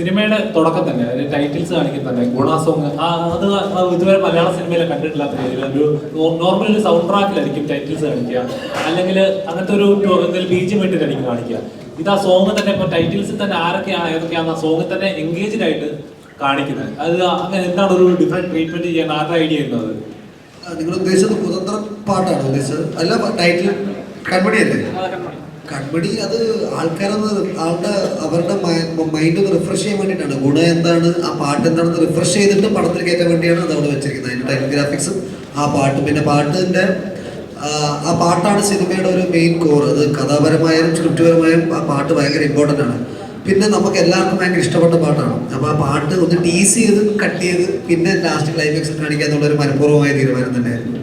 സിനിമയുടെ തുടക്കം തന്നെ അതിന്റെ ടൈറ്റിൽസ് കാണിക്കുന്ന തന്നെ ഗുണ സോങ് അത് ഇതുവരെ മലയാള സിനിമയിൽ കണ്ടിട്ടില്ലാത്ത രീതിയിൽ ഒരു നോർമൽ ഒരു സൗണ്ട് ട്രാക്കിലായിരിക്കും ടൈറ്റിൽസ് കാണിക്കുക. അല്ലെങ്കിൽ അങ്ങനത്തെ ഒരു എന്തെങ്കിലും ബീജം ഇട്ടിട്ടായിരിക്കും കാണിക്കുക. ഇത് ആ സോങ് തന്നെ ഇപ്പൊ ടൈറ്റിൽസിൽ തന്നെ ആരൊക്കെയാണ് ഏതൊക്കെയാണ് ആ സോങ്ങിൽ തന്നെ എൻഗേജ്ഡ് ആയിട്ട് കാണിക്കുന്നത്. അത് അങ്ങനെ എന്താണ് ഒരു ഡിഫറെന്റ് ട്രീറ്റ്മെന്റ് ചെയ്യാൻ ആരുടെ ഐഡിയ വരുന്നത് നിങ്ങൾ ഉദ്ദേശിച്ചത് കുതന്ത്ര പാട്ടാണ് ഉദ്ദേശിച്ചത്. അല്ല ടൈറ്റിൽ കൺമണി അല്ലേ കൺമണി അത് ആൾക്കാരൊന്ന് ആളുടെ അവരുടെ മൈൻഡ് ഒന്ന് റിഫ്രഷ് ചെയ്യാൻ വേണ്ടിയിട്ടാണ്. ഗുണ എന്താണ്? ആ പാട്ട് എന്താണെന്ന് റിഫ്രഷ് ചെയ്തിട്ട് പടത്തിൽ കയറ്റാൻ വേണ്ടിയാണ് അത് അവിടെ വെച്ചിരിക്കുന്നത്. അതിന്റെ ടൈം ഗ്രാഫിക്സും ആ പാട്ട്. പിന്നെ പാട്ടിന്റെ ആ, പാട്ടാണ് സിനിമയുടെ ഒരു മെയിൻ കോർ അത് കഥാപരമായാലും സ്ക്രിപ്റ്റ് പരമായും ആ പാട്ട് ഭയങ്കര ഇമ്പോർട്ടന്റ് ആണ്. പിന്നെ നമുക്ക് എല്ലാവർക്കും ഭയങ്കര ഇഷ്ടപ്പെട്ട പാട്ടാണ്. അപ്പോൾ ആ പാട്ട് ഒന്ന് ടീസ് ചെയ്ത് കട്ട് ചെയ്ത് പിന്നെ ലാസ്റ്റ് ക്ലൈമാക്സ് കാണിക്കുക ഒരു മനഃപൂർവമായ തീരുമാനം തന്നെയായിരുന്നു.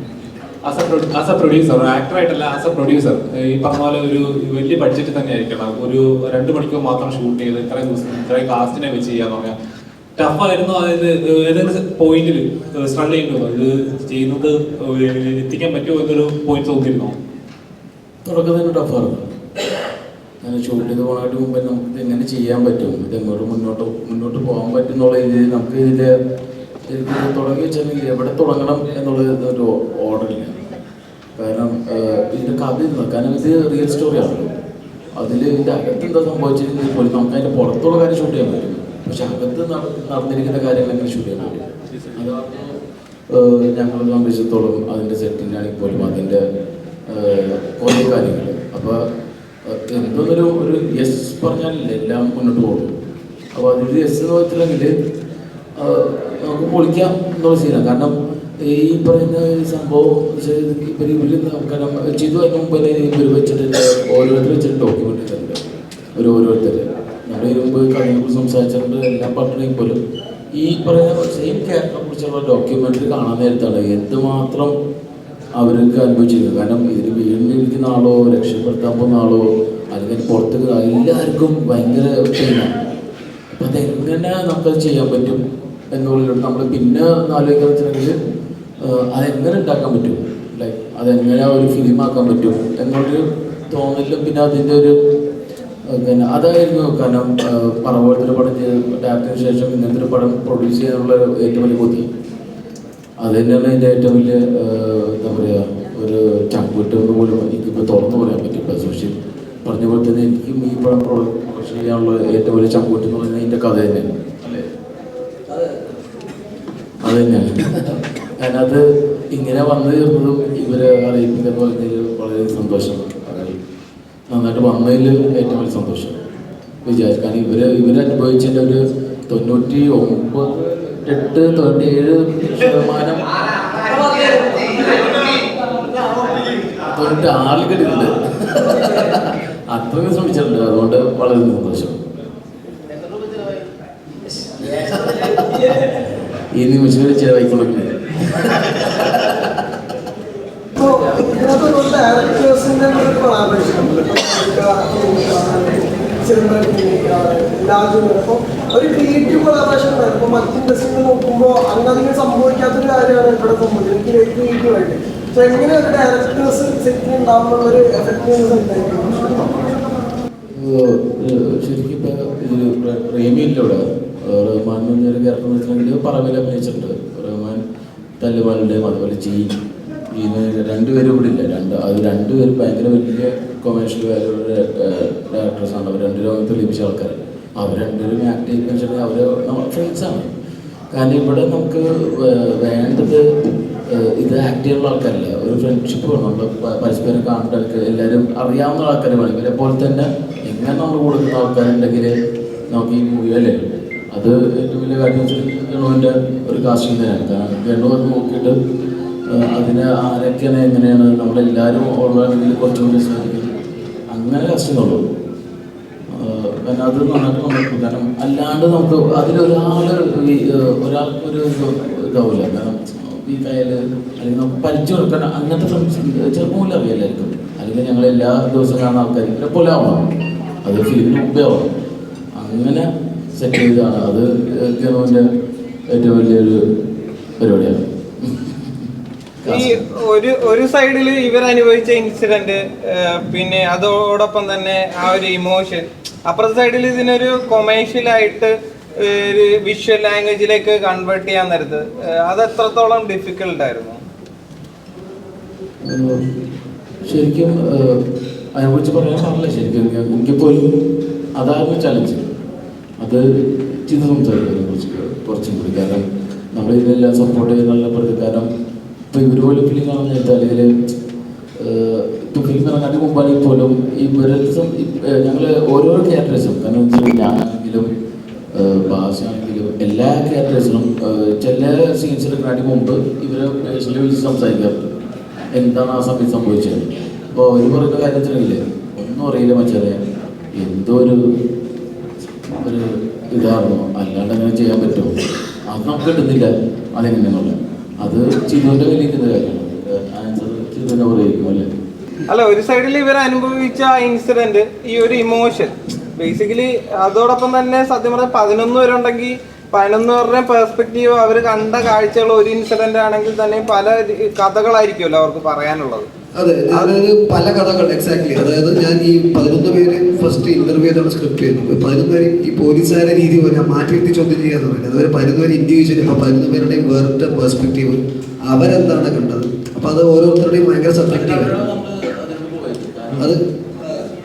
As a as a producer actor ആയിട്ടല്ല ആസ് എ പ്രൊഡ്യൂസർ ഈ പറഞ്ഞ പോലെ ഒരു വലിയ ബഡ്ജറ്റ് തന്നെ ആയിരിക്കണം. ഒരു രണ്ട് മണിക്കൂർ മാത്രം ഷൂട്ട് ചെയ്ത് ഇത്രയും ദിവസം ഇത്രയും കാസ്റ്റിനെ വെച്ച് ചെയ്യാന്ന് പറഞ്ഞാൽ ടഫായിരുന്നു അതായത് ഏതെങ്കിലും പോയിന്റിൽ സ്ട്രഗിൾ ചെയ്യുന്നു ഇത് ചെയ്യുന്നത് എത്തിക്കാൻ പറ്റുമോ എന്നൊരു പോയിന്റ് തോന്നിയിരുന്നോ? തുടക്കത്തിന് ടഫായിരുന്നു അങ്ങനെ ഷൂട്ട് ചെയ്ത് പോകാനായിട്ട് മുമ്പേ നമുക്ക് എങ്ങനെ ചെയ്യാൻ പറ്റും? ഇത് എങ്ങോട്ട് മുന്നോട്ട് മുന്നോട്ട് പോകാൻ പറ്റും എന്നുള്ള രീതിയിൽ നമുക്ക് ഇതിൽ ഇത് തുടങ്ങി വെച്ചിട്ടുണ്ടെങ്കിൽ എവിടെ തുടങ്ങണം എന്നുള്ളത് ഒരു ഓർഡർ ഇല്ല കാരണം ഇതിന്റെ ഇതിന്റെ കഥ ഇരുന്നു കാരണം ഇത് റിയൽ സ്റ്റോറിയാണല്ലോ അതിൽ ഇതിന്റെ അകത്ത് എന്താ സംഭവിച്ചിരുന്നെങ്കിൽ പോലും നമുക്ക് അതിന്റെ പുറത്തുള്ള കാര്യം ഷൂട്ട് ചെയ്യാൻ പറ്റും. പക്ഷെ അകത്ത് നടന്നിരിക്കുന്ന കാര്യങ്ങൾ എങ്ങനെ ഷൂട്ട് ചെയ്യാൻ പറ്റും? അതാണ് ഞങ്ങളെ സംബന്ധിച്ചിടത്തോളം അതിന്റെ സെറ്റിംഗ് ആണെങ്കിൽ പോലും അതിന്റെ കുറേ കാര്യങ്ങൾ അപ്പോൾ എന്തൊന്നൊരു ഒരു യെസ് പറഞ്ഞാലല്ലേ. എല്ലാം മുന്നോട്ട് പോകും. അപ്പോൾ അതിൽ യെസ് എന്ന് വെച്ചിട്ടുണ്ടെങ്കിൽ നമുക്ക് പൊളിക്കാം എന്നുള്ള സീനാണ് കാരണം ഈ പറയുന്ന ഒരു സംഭവം ഇവർ കാരണം ചെയ്തു അതിന് മുമ്പ് തന്നെ ഇവർ വെച്ചിട്ടുണ്ട്. ഓരോരുത്തർ വെച്ചിട്ട് ഡോക്യുമെന്റ് ചെയ്തിട്ടുണ്ട് ഒരു ഇതിനു മുമ്പ് കഥയെക്കുറിച്ച് സംസാരിച്ചിട്ടുണ്ട്. എല്ലാം പറഞ്ഞെങ്കിൽ പോലും ഈ പറയുന്ന സെയിം ക്യാരക്ടറെ കുറിച്ചുള്ള ഡോക്യുമെന്ററി കാണാൻ നേരത്താണ് എന്തുമാത്രം അവർക്ക് അനുഭവിച്ചിരിക്കുന്നത്. കാരണം ഇതിന് വീണിരിക്കുന്ന ആളോ രക്ഷപ്പെടുത്താൻ പോകുന്ന ആളോ അല്ലെങ്കിൽ പുറത്ത് എല്ലാവർക്കും ഭയങ്കര പെയിനാണ് അപ്പം അതെങ്ങനെ നമുക്കത് ചെയ്യാൻ പറ്റും എന്നുള്ളത് നമ്മൾ പിന്നെ ആലോചിക്കാന്ന് വെച്ചിട്ടുണ്ടെങ്കിൽ അതെങ്ങനെ ഉണ്ടാക്കാൻ പറ്റും? ലൈക്ക് അതെങ്ങനെ ഒരു ഫിലിം ആക്കാൻ പറ്റും എന്നുള്ളൊരു തോന്നലും പിന്നെ അതിന്റെ ഒരു പിന്നെ അതായിരുന്നു കാരണം പറവോളത്തൊരു പടം ചെയ്ത് ഡയറക്ടറിന് ശേഷം ഇങ്ങനത്തെ ഒരു പടം പ്രൊഡ്യൂസ് ചെയ്യാനുള്ള ഏറ്റവും വലിയ ബുദ്ധി അത് തന്നെയാണ് എന്റെ ഏറ്റവും വലിയ എന്താ പറയുക ഒരു എന്ന് പോലും എനിക്കിപ്പോൾ തുറന്നു പറയാൻ പറ്റും ഇപ്പോൾ സുഷി പറഞ്ഞ പോലെ തന്നെ എനിക്കും ഈ പടം പ്രൊഡക്ഷൻ ചെയ്യാനുള്ള ഏറ്റവും വലിയ എന്ന് പറയുന്നത് എന്റെ കഥ തന്നെയാണ്. അല്ലേ? അത് തന്നെയാണ്. കാരണം അത് ഇങ്ങനെ വന്നു തീർന്നതും ഇവരെ അറിയിപ്പിക്കാൻ പറഞ്ഞതിൽ വളരെ സന്തോഷം. നന്നായിട്ട് വന്നതിൽ ഏറ്റവും വലിയ സന്തോഷം. വിചാരിച്ചു. കാരണം ഇവർ ഇവരനുഭവിച്ചതിന്റെ ഒരു തൊണ്ണൂറ്റി ഒമ്പത് എട്ട് തൊണ്ണൂറ്റി ഏഴ് ശതമാനം തൊണ്ണൂറ്റി ആറിൽ കിട്ടിയിട്ടുണ്ട്. അത്രയും ശ്രമിച്ചിട്ടുണ്ട്. അതുകൊണ്ട് വളരെ സന്തോഷം. ഈ നിമിഷം ചെലവായിക്കൊണ്ടിരിക്കുന്നത് ഇതിനകത്ത് ഒരു ക്രിയേറ്റീവ് കൊളാബറേഷൻ ഉണ്ടായിരുന്നു മറ്റ് ഇൻഡസ്ട്രിയിൽ നോക്കുമ്പോൾ അങ്ങനെ അധികം സംഭവിക്കാത്തൊരു കാര്യമാണ് ഇവിടെ സംഭവിച്ചത് എനിക്ക് എങ്ങനെ ഒരു ഡയറക്ടേഴ്സ് സെറ്റിൽ ഉണ്ടാകുന്ന ഒരു ശരിക്കും ഇപ്പൊ ഇതിൽ റ- റേമിയില്ല ഇവിടെ. ഏഹ് റഹ്മാൻ എന്ന് പറഞ്ഞൊരു ക്യാരക്ടർ വെച്ചിട്ടുണ്ടെങ്കിൽ പറവിൽ അഭിനയിച്ചിട്ടുണ്ട്. റഹ്മാൻ തല്ലുമാലുടെയും അതുപോലെ ചെയ്യും രണ്ടുപേരും ഇവിടെ ഇല്ല. രണ്ട് അത് രണ്ടുപേരും ഭയങ്കര വലിയ കൊമേഴ്ഷ്യൽ വാല്യൂടെ ഡയറക്ടേഴ്സാണ് അവർ രണ്ടുപേരും തെളിയിപ്പിച്ച ആൾക്കാർ അവർ രണ്ടുപേരും ആക്ട് ചെയ്യുന്ന വെച്ചിട്ടുണ്ടെങ്കിൽ അവർ നമ്മൾ ഫ്രണ്ട്സാണ് കാരണം ഇവിടെ നമുക്ക് വേണ്ടത് ഇത് ആക്ട് ചെയ്യുന്ന ആൾക്കാരല്ല. ഒരു ഫ്രണ്ട്ഷിപ്പ് വേണം. നമ്മൾ പരസ്പരം കാണേണ്ട എല്ലാവരും അറിയാവുന്ന ആൾക്കാർ വേണം. ഇവരെ പോലെ തന്നെ എങ്ങനെ നമ്മൾ കൊടുക്കുന്ന ആൾക്കാരുണ്ടെങ്കിൽ നമുക്ക് ഈ മൂവി അല്ലേ? അത് ഏറ്റവും വലിയ കാര്യം ഗണുവിന്റെ ഒരു കാസ്റ്റിംഗ് തന്നെയാണ്. കാരണം ഗണു അത് നോക്കിയിട്ട് അതിനെ ആരൊക്കെയാണ് എങ്ങനെയാണ് നമ്മളെല്ലാവരും ഓൾറെഡി കുറച്ചുകൂടി സാധിക്കും അങ്ങനെ കാസ്റ്റിംഗ് ഉള്ളൂ പിന്നെ അത് നന്നായിട്ട് നമുക്ക് കാരണം അല്ലാണ്ട് നമുക്ക് അതിലൊരാൾ ഒരാൾക്കൊരു ഇതാവില്ല. കാരണം ഈ കയ്യിൽ അല്ലെങ്കിൽ നമുക്ക് പരിചയം കൊടുക്കാൻ അങ്ങനത്തെ ചെറുപ്പമില്ല അറിയാം എല്ലാവർക്കും. അല്ലെങ്കിൽ ഞങ്ങൾ എല്ലാ ദിവസവും കാണുന്ന ആൾക്കാർ ഇവരെ പോലെ ആവണം അത് ഫിലിമിന് മുമ്പേ ആവണം. അങ്ങനെ സെറ്റ് ചെയ്താണ് അത് ജനോന്റെ ഏറ്റവും വലിയൊരു പരിപാടിയാണ്. ഈ ഒരു ഒരു സൈഡിൽ ഇവർ അനുഭവിച്ച ഇൻസിഡന്റ് പിന്നെ അതോടൊപ്പം തന്നെ ആ ഒരു ഇമോഷൻ. അപ്പുറത്തെ സൈഡിൽ ഇതിനൊരു കൊമേഴ്ഷ്യലായിട്ട് ഒരു വിഷ്വൽ ലാംഗ്വേജിലേക്ക് കൺവേർട്ട് ചെയ്യാൻ നേരത്ത് അത് എത്രത്തോളം ഡിഫിക്കൽട്ട് ആയിരുന്നു? ശരിക്കും അതിനെക്കുറിച്ച് പറയാൻ പാടില്ല. ശരിക്കും എനിക്ക് എനിക്ക് പോലും അതായിരുന്നു ചലഞ്ച് അത് ചിന്ത സംസാരിക്കുന്നതിനെ കുറച്ച്. കുറച്ചും കൂടി. കാരണം നമ്മൾ ഇതിനെല്ലാം സപ്പോർട്ട് ചെയ്യുന്നുള്ള പ്രതികാരം ഇപ്പോൾ ഇവർ പോലും ഫിലിം കാണാൻ നേരത്തെ അല്ലെങ്കിൽ ഇപ്പോൾ ഫിലിം ഇറങ്ങാൻ മുമ്പാണെങ്കിൽ പോലും ഇവരെ ഞങ്ങൾ ഓരോ ക്യാരക്ടേഴ്സും കാരണം വെച്ചാൽ ഞാനാണെങ്കിലും ഭാഷയാണെങ്കിലും എല്ലാ ക്യാരക്ടേഴ്സിനും ചില സീൻസ് എടുക്കാണ്ട് മുമ്പ് ഇവരെ പേഴ്സണലി വിളിച്ച് സംസാരിക്കാറുണ്ട് എന്താണ് ആ സമയത്ത് സംഭവിച്ചത്? അപ്പോൾ അവർ പറയുന്ന കാര്യത്തിനില്ലേ ഒന്നും അറിയില്ല മച്ചാറേ എന്തോ ഒരു ഇതാണോ? അല്ലാണ്ട് അങ്ങനെ ചെയ്യാൻ പറ്റുമോ അത് നമുക്ക് കിട്ടുന്നില്ല. അതെങ്ങനെയാണുള്ളത് അത് ചിതുവിന്റെ നിൽക്കുന്ന കാര്യമാണ്. ആൻസർ ചിതുവിനെ പറയുമായിരിക്കും അല്ലേ? ഒരു സൈഡിൽ ഇവർ അനുഭവിച്ച ഇൻസിഡന്റ് ഈ ഒരു ഇമോഷൻ ബേസിക്കലി അതോടൊപ്പം തന്നെ സത്യം പറഞ്ഞാൽ പതിനൊന്ന് പേരുണ്ടെങ്കിൽ പതിനൊന്ന് പേരുടെ പെർസ്പെക്റ്റീവ് അവർ കണ്ട കാഴ്ചകൾ ഒരു ഇൻസിഡന്റ് ആണെങ്കിൽ തന്നെ പല കഥകളായിരിക്കുമല്ലോ അവർക്ക് പറയാനുള്ളത്. അതെ ഞാനൊരു പല കഥകൾ എക്സാക്ട്ലി അതായത് ഞാൻ ഈ പതിനൊന്ന് പേര് ഫസ്റ്റ് ഇന്റർവ്യൂ ചെയ്താണ് സ്ക്രിപ്റ്റ് ചെയ്യുന്നത് പതിനൊന്ന് പേര് ഈ പോലീസുകാരെ രീതി പോലെ മാറ്റിയിട്ട് മാറ്റി ചോദ്യം ചെയ്യാൻ തുടങ്ങി അതുവരെ പതിനൊന്ന് പേര് ഇൻഡിവിജ്വൽ ഇപ്പൊ പതിനൊന്ന് പേരുടെയും വേറിട്ട പെർസ്പെക്റ്റീവ് അവരെന്താണ് കണ്ടത്? അപ്പൊ അത് ഓരോരുത്തരുടെയും ഭയങ്കര സബ്ജക്റ്റീവ് അത്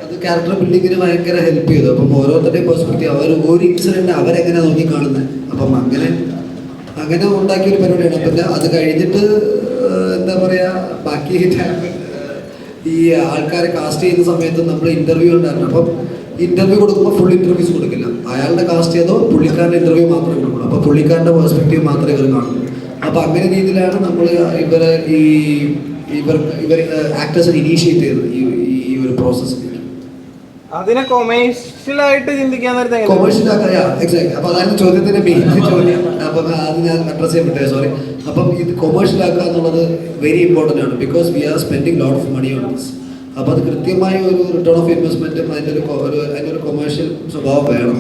അത് ക്യാരക്ടർ ബിൽഡിങ്ങിന് ഭയങ്കര ഹെൽപ്പ് ചെയ്തു. അപ്പം ഓരോരുത്തരുടെയും പെർസ്പെക്റ്റീവ് അവർ ഒരു ഇൻസിഡന്റ് അവരെങ്ങനെ നോക്കി കാണുന്നത് അപ്പം അങ്ങനെ അങ്ങനെ ഉണ്ടാക്കിയ ഒരു പരിപാടിയാണ്. പിന്നെ അത് കഴിഞ്ഞിട്ട് എന്താ പറയാ ബാക്കി ടാ- ഈ ആൾക്കാരെ കാസ്റ്റ് ചെയ്യുന്ന സമയത്ത് നമ്മൾ ഇന്റർവ്യൂ ഉണ്ടായിരുന്നു. അപ്പം ഇന്റർവ്യൂ കൊടുക്കുമ്പോൾ ഫുൾ ഇന്റർവ്യൂസ് കൊടുക്കില്ല. അയാളുടെ കാസ്റ്റ് ചെയ്തോ പുള്ളിക്കാരന്റെ ഇന്റർവ്യൂ മാത്രമേ കൊടുക്കുള്ളൂ. അപ്പോൾ പുള്ളിക്കാരന്റെ പെർസ്പെക്റ്റീവ് മാത്രമേ ഇവർ കാണൂ അപ്പോൾ അങ്ങനെ രീതിയിലാണ് നമ്മൾ ഇവരെ ഈ ഇവർ ഇവർ ആക്ടേഴ്സ് ഇനീഷ്യേറ്റ് ചെയ്തത് ഈ ഈ- ഒരു പ്രോസസ്സ് അതിനെ കൊമേഴ്ഷ്യൽ ആയിട്ട് ചിന്തിക്കാൻ നേരത്തെ? കൊമേഴ്ഷ്യൽ എക്സാക്ട് അപ്പൊ അതാണ് ചോദ്യത്തിന്റെ മെയിൻ ചോദ്യം. അപ്പൊ അത് ഞാൻ അഡ്രസ് ചെയ്യാൻ പറ്റേ സോറി അപ്പം ഇത് കൊമേഴ്ഷ്യൽ ആക്കുക എന്നുള്ളത് വെരി ഇമ്പോർട്ടന്റ് ആണ് because we are spending lot of money on this അപ്പോൾ അത് കൃത്യമായ ഒരു റിട്ടേൺ ഓഫ് ഇൻവെസ്റ്റ്മെന്റും അതിന്റെ ഒരു അതിന്റെ ഒരു കൊമേഴ്ഷ്യൽ സ്വഭാവം വേണം.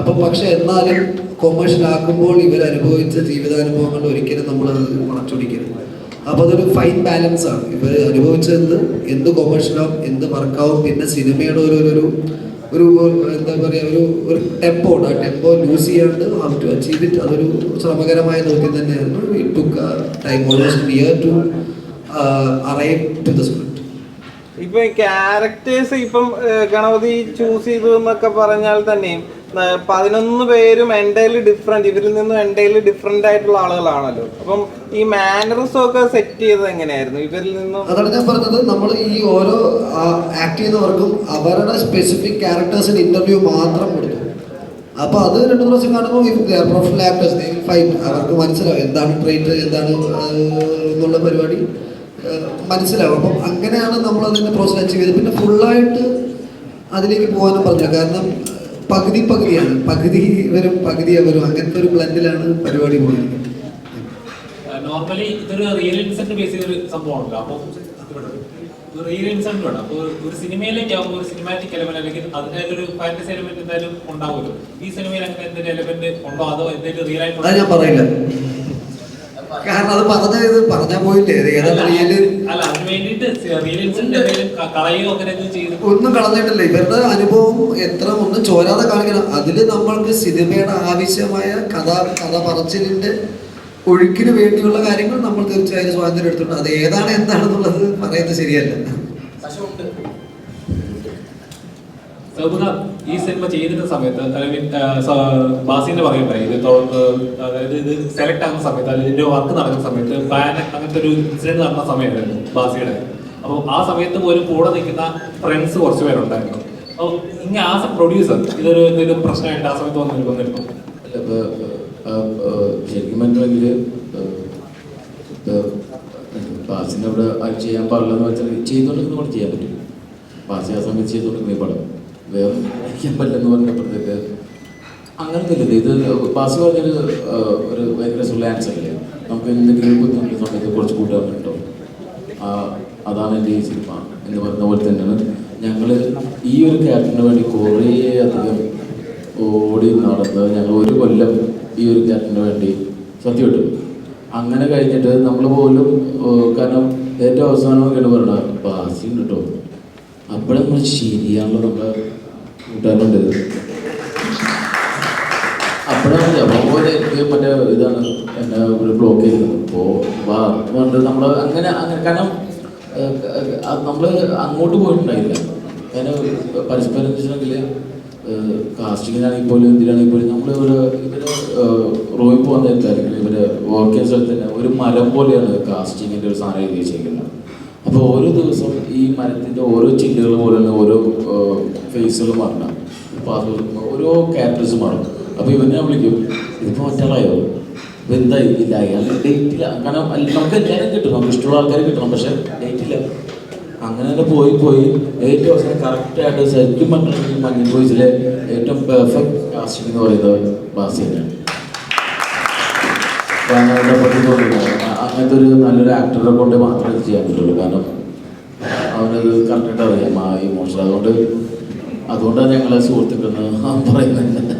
അപ്പം പക്ഷെ എന്നാലും കൊമേഴ്ഷ്യൽ ആക്കുമ്പോൾ ഇവർ അനുഭവിച്ച ജീവിതാനുഭവങ്ങൾ ഒരിക്കലും നമ്മളത് വളച്ചൊടിക്കരുത്. അപ്പോൾ അതൊരു ഫൈൻ ബാലൻസ് ആണ്. ഇവർ അനുഭവിച്ചത് എന്ത് കൊമേഴ്ഷ്യലാവും എന്ത് വർക്കാവും പിന്നെ സിനിമയുടെ ഒരു ഒരു ഒരു എന്താ പറയുക ഒരു ഒരു ടെമ്പോ ഉണ്ട്. ആ ടെമ്പോ ലൂസ് ചെയ്യാണ്ട് ഹൗ ടു അച്ചീവ് ഇറ്റ് അതൊരു ശ്രമകരമായ ദൗത്യം തന്നെയായിരുന്നു. It took time almost near to arrive to the script ഇപ്പൊ ക്യാരക്ടേഴ്സ് ഇപ്പം ഗണപതി ചൂസ് ചെയ്തു എന്നൊക്കെ പറഞ്ഞാൽ തന്നെയും പതിനൊന്ന് പേരും എന്റെയിൽ ഡിഫറെന്റ് ഇവരിൽ നിന്നും എന്റെയിൽ ഡിഫറെന്റ് ആയിട്ടുള്ള ആളുകളാണല്ലോ. അപ്പം ഈ മാനറസ് ഒക്കെ സെറ്റ് ചെയ്തത് എങ്ങനെയായിരുന്നു? ഇവരിൽ നിന്നും അതാണ് ഞാൻ പറഞ്ഞത്. നമ്മൾ ഈ ഓരോ ആക്ട് ചെയ്യുന്നവർക്കും അവരുടെ സ്പെസിഫിക് ക്യാരക്ടേഴ്സിന് ഇന്റർവ്യൂ മാത്രം കൊടുത്തു അപ്പൊ അത് രണ്ടു ദിവസം കാണുമ്പോൾ പ്രൊഫഷണൽ അവർക്ക് മനസ്സിലാവും എന്താണ് ട്രേറ്റ് എന്താണ് എന്നുള്ള പരിപാടി. മനസ്സിലാവും. അപ്പം അങ്ങനെയാണ് നമ്മൾ അതിന്റെ പ്രോസസ് അച്ചീവ് ചെയ്തത്. പിന്നെ ഫുള്ളായിട്ട് അതിലേക്ക് പോകാനും പറഞ്ഞില്ല. കാരണം പകുതി പകുതിയാണ്. പകുതി വരും പകുതി അവരും അങ്ങനത്തെ ഒരു ബ്ലെൻഡിലാണ് പരിപാടി പോകുന്നത്. നോർമലി ഇതൊരു റിയൽ ഇൻസിഡന്റ് ബേസ് ചെയ്തൊരു സംഭവമാണല്ലോ അപ്പോൾ റിയൽ ഇൻസിഡന്റ് വേണം. അപ്പോൾ ഒരു സിനിമയിലേക്ക് ആകുമ്പോൾ ഒരു സിനിമാറ്റിക് എലമെന്റ് അല്ലെങ്കിൽ അതിനൊരു ഫാന്റസി എലമെന്റ് എന്തായാലും ഉണ്ടാവുമല്ലോ. ഈ സിനിമയിൽ അങ്ങനെ എന്തെങ്കിലും എലമെന്റ് ഉണ്ടോ? അതോ എന്തെങ്കിലും റിയൽ ആയിട്ട് ഞാൻ പറയില്ല. കാരണം അത് പറഞ്ഞത് പറഞ്ഞാൽ പോയില്ലേ? ഒന്നും കളഞ്ഞിട്ടില്ല. ഇവരുടെ അനുഭവം എത്ര ഒന്നും ചോരാതെ കാണിക്കണം. അതിൽ നമ്മൾക്ക് സിനിമയുടെ ആവശ്യമായ കഥ കഥ പറച്ചിലിന്റെ ഒഴുക്കിന് വേണ്ടിയുള്ള കാര്യങ്ങൾ നമ്മൾ തീർച്ചയായും സ്വാതന്ത്ര്യം എടുത്തിട്ടുണ്ട്. അത് ഏതാണ് എന്താണെന്നുള്ളത് പറയുന്നത് ശരിയല്ല. സൗബുദ ഈ സിനിമ ചെയ്തിരുന്ന സമയത്ത് അല്ലെങ്കിൽ ബാസിന്റെ പറയുണ്ടായി ഇത് അതായത് ഇത് സെലക്ട് ആകുന്ന സമയത്ത് അല്ലെങ്കിൽ ഇതിന്റെ വർക്ക് നടക്കുന്ന സമയത്ത് പ്ലാൻ അങ്ങനത്തെ ഒരു ഇൻസിഡന്റ് നടന്ന സമയമായിരുന്നു ബാസിയുടെ. അപ്പോൾ ആ സമയത്ത് പോലും കൂടെ നിൽക്കുന്ന ഫ്രണ്ട്സ് കുറച്ച് പേരുണ്ടായിരുന്നു. അപ്പോൾ ഇങ്ങനെ ആസ് എ പ്രൊഡ്യൂസർ ഇതൊരു എന്തെങ്കിലും പ്രശ്നമായിട്ട് ആ സമയത്ത് വന്നു വന്നിരുന്നു? ആ, ആ, ശരിക്കും പാസിന്റെ അവിടെ അത് ചെയ്യാൻ പാടില്ലെന്ന് വെച്ചാൽ ചെയ്തോണ്ടെങ്കിൽ കൂടെ ചെയ്യാൻ പറ്റും. ബാസി ആ സമയത്ത് ചെയ്തോണ്ടെങ്കിൽ പടം. വേറെ പറ്റില്ലെന്ന് പറഞ്ഞപ്പോഴത്തേക്ക് അങ്ങനത്തെ ഇത് പാസ് പറഞ്ഞൊരു ഒരു ഭയങ്കര സുള്ള ആൻസർ അല്ലേ? നമുക്ക് എന്തെങ്കിലും ബുദ്ധിമുട്ടുള്ള സമയത്ത് കുറച്ച് കൂട്ടുകാരുണ്ടോ? അതാണ് എന്റെ ഈ സിനിമ എന്ന് പറഞ്ഞ പോലെ തന്നെയാണ്. ഞങ്ങൾ ഈ ഒരു ക്യാരക്ടറിന് വേണ്ടി കുറേ അധികം ഓടി നടന്ന് ഞങ്ങൾ ഒരു കൊല്ലം ഈ ഒരു ക്യാരക്ടറിന് വേണ്ടി സത്യം ഇട്ടു അങ്ങനെ കഴിഞ്ഞിട്ട് നമ്മൾ പോലും കാരണം ഏറ്റവും അവസാനമൊക്കെയാണ് പറയുന്നത് ഉണ്ട്? കേട്ടോ അപ്പോഴും നമ്മൾ ശരിയാണല്ലോ നമ്മുടെ കൂട്ടുകാരുണ്ട് അപ്പോഴാണ് എനിക്ക് മറ്റേ ഇതാണ് എന്നെ ഒരു ബ്ലോക്ക് ചെയ്തത് അപ്പോൾ നമ്മൾ അങ്ങനെ അങ്ങനെ കാരണം നമ്മൾ അങ്ങോട്ട് പോയിട്ടുണ്ടായില്ല. പരസ്പരം വെച്ചിട്ടുണ്ടെങ്കിൽ കാസ്റ്റിങ്ങിനാണെങ്കിൽ പോലും ഇതിലാണെങ്കിൽ പോലും നമ്മൾ ഒരു ഇവർ റോയിൽ പോകുന്ന ഇവർ വർക്ക് സ്ഥലത്ത് തന്നെ ഒരു മരം പോലെയാണ് കാസ്റ്റിങ്ങിന്റെ ഒരു സാധനം എഴുതി വെച്ചേക്കുന്നത് അപ്പോൾ ഓരോ ദിവസം ഈ മരത്തിന്റെ ഓരോ ചില്ലുകൾ പോലെയാണ് ഓരോ ഫേസുകൾ മാറണം പാസ്പോർട്ട് ഓരോ ക്യാരക്ടേഴ്സ് മാറും. അപ്പോൾ ഇവനെ വിളിക്കും ഇതിപ്പോൾ മറ്റാളായോ? ഇപ്പം എന്തായി ഇല്ല അയാൾ ഡേറ്റ് ഇല്ല. കാരണം നമുക്ക് എല്ലാവരും കിട്ടും നമുക്ക് ഇഷ്ടമുള്ള ആൾക്കാരെ കിട്ടണം പക്ഷേ ഡേറ്റ് ഇല്ല. അങ്ങനെ തന്നെ പോയി പോയി. ഏറ്റവും അവസാനം കറക്റ്റായിട്ട് ശരിക്കും പറഞ്ഞിട്ടുണ്ടെങ്കിൽ മഞ്ഞൾ ബോയ്സിലെ ഏറ്റവും പെർഫെക്റ്റ് കാസ്റ്റിംഗ് എന്ന് പറയുന്നത് ബാസി തന്നെയാണ് അങ്ങനത്തെ ഒരു നല്ലൊരു ആക്ടറെ കൊണ്ട് മാത്രമേ ഇത് ചെയ്യാൻ പറ്റുള്ളൂ. കാരണം അവനത് കറക്റ്റായിട്ട് അറിയാം. ആ ഇമോഷൻ അതുകൊണ്ട് അതുകൊണ്ടാണ് ഞങ്ങളെ സുഹൃത്തുക്കളെന്ന് പറയുന്നത്.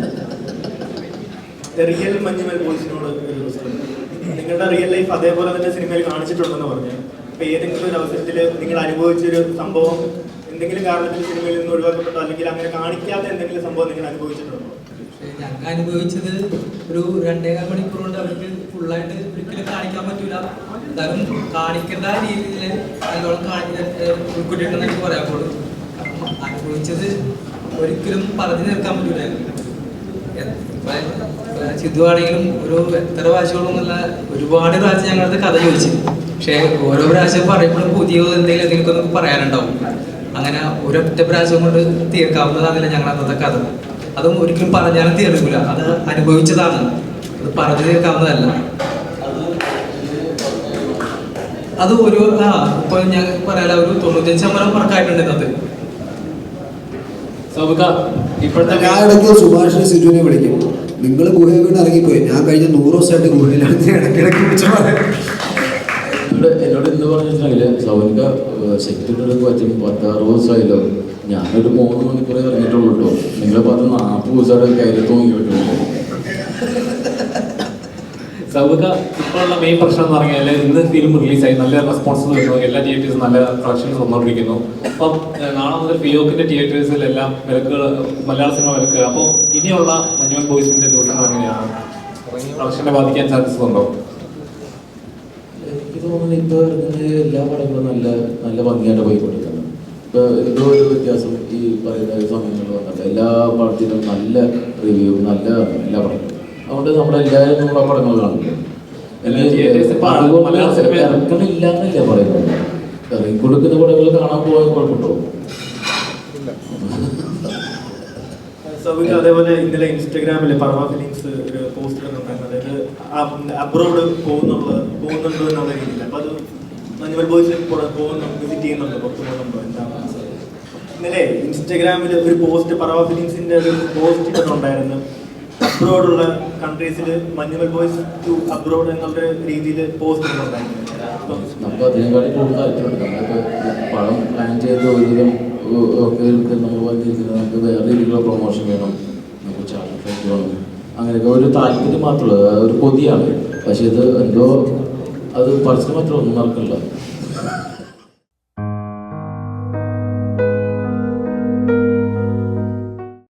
റിയൽ മഞ്ഞുമൽ ബോയ്സിനോട് നിങ്ങളുടെ റിയൽ ലൈഫ് അതേപോലെ തന്നെ സിനിമയിൽ കാണിച്ചിട്ടുണ്ടെന്ന് പറഞ്ഞു. അപ്പൊ ഏതെങ്കിലും ഒരു അവസരത്തിൽ നിങ്ങൾ അനുഭവിച്ചൊരു സംഭവം എന്തെങ്കിലും കാരണത്തിൽ സിനിമയിൽ നിന്ന് ഒഴിവാക്കപ്പെട്ടോ അല്ലെങ്കിൽ അങ്ങനെ കാണിക്കാത്ത എന്തെങ്കിലും സംഭവം നിങ്ങൾ അനുഭവിച്ചിട്ടുണ്ടോ? ഞങ്ങൾ അനുഭവിച്ചത് ഒരു രണ്ടേകാൽ മണിക്കൂർ കൊണ്ട് അവർക്ക് ഫുള്ളായിട്ട് ഒരിക്കലും കാണിക്കാൻ പറ്റൂല. എന്തായാലും കാണിക്കേണ്ട രീതിയിൽ നല്ലോണം ഉൾക്കൊണ്ടിട്ടുണ്ടെന്ന് എനിക്ക് പറയാൻ പോലും. അനുഭവിച്ചത് ഒരിക്കലും പറഞ്ഞു തീർക്കാൻ പറ്റൂല. ചിതുവാണെങ്കിലും ഒരു എത്ര പ്രാവശ്യങ്ങളൊന്നുമല്ല ഒരുപാട് പ്രാവശ്യം ഞങ്ങളുടെ കഥ ചോദിച്ചു. പക്ഷേ ഓരോ പ്രാവശ്യം പറയുമ്പോഴും പുതിയ എന്തെങ്കിലും എന്തെങ്കിലും പറയാനുണ്ടാവും. അങ്ങനെ ഒരൊറ്റ പ്രാവശ്യം കൊണ്ട് തീർക്കാവുന്നതാണല്ലോ അന്നത്തെ കഥ. അതും ഒരിക്കലും പറഞ്ഞാലും തീർക്കില്ല അത് അനുഭവിച്ചതാണ്. അത് പറഞ്ഞു തീർക്കാവുന്നതല്ല അത് ഒരു ആ ഇപ്പൊ ഞാൻ പറയാല ഒരു തൊണ്ണൂറ്റഞ്ച് ശതമാനം വർക്കായിട്ടുണ്ട് ഞാൻ ഇടയ്ക്ക് സുഭാഷിനെ സിജുവിനെ വിളിക്കും. നിങ്ങൾ ഗുഹയിൽ ഇറങ്ങിപ്പോയി. ഞാൻ കഴിഞ്ഞ നൂറ് ദിവസമായിട്ട് ഗുഹയിലാണ് ഇടയ്ക്കിടയ്ക്ക് വിളിച്ചു പറയാം. എന്നോട് എന്നോട് ഇന്ന് പറഞ്ഞിട്ടുണ്ടെങ്കിൽ സൗനിക സെക്യൂരിറ്റി പറ്റും. പത്താറ് ദിവസമായല്ലോ ഞാനൊരു മൂന്ന് മണിക്കൂർ ഇറങ്ങിയിട്ടുള്ളൂ കേട്ടോ നിങ്ങളെ പത്ത് നാൽപ്പത് ദിവസമായിട്ട് കയ്യിൽ തൂങ്ങി വിട്ടുള്ളൂ സൗബിക ഇപ്പോഴുള്ള മെയിൻ പ്രശ്നം എന്ന് പറഞ്ഞാൽ ഇന്ന് ഫിലിം റിലീസായി നല്ല റെസ്പോൺസ് കിട്ടുന്നു എല്ലാ തിയേറ്റേഴ്സും നല്ല കളക്ഷൻസ് വന്നുകൊണ്ടിരിക്കുന്നു. അപ്പം നാളെ മുതൽ ഫിയോക്കിന്റെ തിയേറ്റേഴ്സിലെല്ലാം വിലക്കുകൾ മലയാള സിനിമ വിലക്കുക അപ്പോൾ ഇനിയുള്ള മഞ്ഞുവൻ ബോയ്സിന്റെ ദിവസങ്ങൾ എങ്ങനെയാണ്? കളക്ഷനെ ബാധിക്കാൻ ചാൻസസ് ഉണ്ടോ? എനിക്ക് തോന്നുന്നു ഇപ്പോൾ ഇറങ്ങുന്ന എല്ലാ പടങ്ങളും നല്ല നല്ല ഭംഗിയായിട്ട് പോയിക്കൊണ്ടിരിക്കുന്നു. ഇപ്പോൾ എന്തോ ഒരു വ്യത്യാസം ഈ പറയുന്ന സമയങ്ങളിൽ വന്നിട്ട് എല്ലാ പടത്തിനും നല്ല റിവ്യൂ നല്ല എല്ലാ പടങ്ങളും അതുകൊണ്ട് നമ്മളെല്ലാവരും നമ്മളെ പടങ്ങൾ കാണില്ല ഇപ്പൊ എന്നല്ലേ പറയുന്നത്. ഇറങ്ങി കൊടുക്കുന്ന പടങ്ങൾ കാണാൻ പോകാൻ കുഴപ്പമുണ്ടോ? സൗബിക അതേപോലെ ഇന്നലെ ഇൻസ്റ്റാഗ്രാമിൽ പർവ ഫിലിംഗ്സ് ഒരു പോസ്റ്റ് ഇടുന്നുണ്ടായിരുന്നു അതായത് അബ്രോഡ് പോകുന്നുള്ള പോകുന്നുണ്ടോ എന്നുള്ള രീതിയിൽ അപ്പൊ അത് മഞ്ഞുമൽ ബോയ്സിൽ പോകുന്നു വിസിറ്റ് ചെയ്യുന്നുണ്ട്. പുറത്ത് പോകുന്നുണ്ടോ എന്താണ് ഇന്നലെ ഇൻസ്റ്റാഗ്രാമിൽ ഒരു പോസ്റ്റ് പർവ ഫിലിംസിന്റെ ഒരു പോസ്റ്റ് ഇട്ടിട്ടുണ്ടായിരുന്നു അബ്രോഡുള്ള കൺട്രീസിൽ മഞ്ഞുമൽ ബോയ്സ് ടു അബ്രോഡ് എന്നുള്ള രീതിയിൽ പോസ്റ്റ് ഇട്ടിട്ടുണ്ടായിരുന്നു നമുക്ക് അതിനേക്കാളും കൂടുതൽ പടം പ്ലാൻ ചെയ്ത് ഒരുവിധം ഒക്കെ നമ്മൾ വന്നിരിക്കുന്നത് നമുക്ക് വേറെ രീതിയിലുള്ള പ്രൊമോഷൻ വേണം നമുക്ക് ചാർട്ട് വേണം അങ്ങനെയൊക്കെ ഒരു താല്പര്യം മാത്രമേ ഒരു കൊതിയാണ്. പക്ഷേ ഇത് എന്തോ അത് പരസ്യം മാത്രം ഒന്നും നടക്കില്ല.